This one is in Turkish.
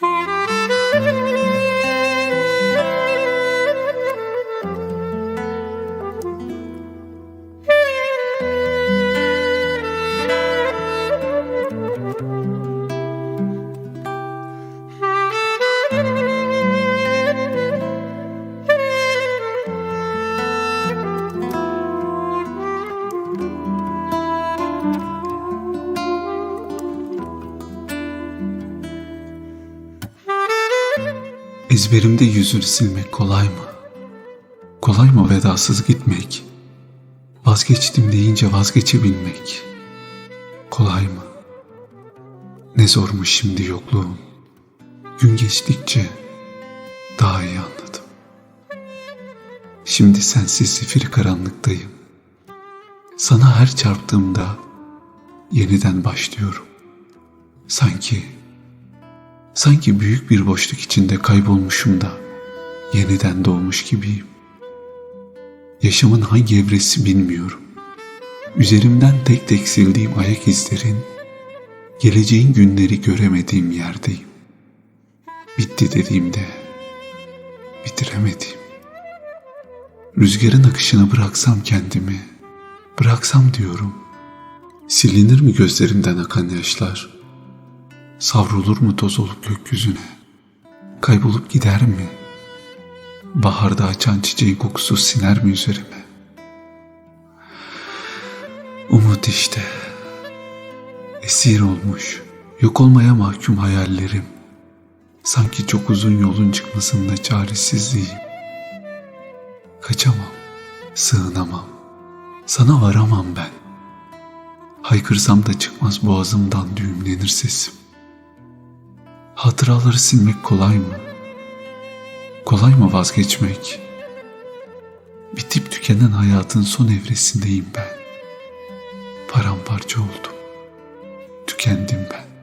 Hey. Ezberimde yüzünü silmek kolay mı? Kolay mı vedasız gitmek? Vazgeçtim deyince vazgeçebilmek. Kolay mı? Ne zormuş şimdi yokluğum. Gün geçtikçe daha iyi anladım. Şimdi sensiz zifiri karanlıktayım. Sana her çarptığımda yeniden başlıyorum. Sanki Sanki büyük bir boşluk içinde kaybolmuşum da yeniden doğmuş gibiyim. Yaşamın hangi evresi bilmiyorum. Üzerimden tek tek sildiğim ayak izlerin, geleceğin günleri göremediğim yerdeyim. Bitti dediğimde bitiremedim. Rüzgarın akışına bıraksam kendimi, bıraksam diyorum. Silinir mi gözlerimden akan yaşlar?'' Savrulur mu toz olup gökyüzüne? Kaybolup gider mi? Baharda açan çiçeğin kokusu siner mi üzerime? Umut işte. Esir olmuş, yok olmaya mahkum hayallerim. Sanki çok uzun yolun çıkmasında çaresizliğim. Kaçamam, sığınamam. Sana varamam ben. Haykırsam da çıkmaz boğazımdan düğümlenir sesim. Hatıraları silmek kolay mı? Kolay mı vazgeçmek? Bitip tükenen hayatın son evresindeyim ben. Paramparça oldum. Tükendim ben.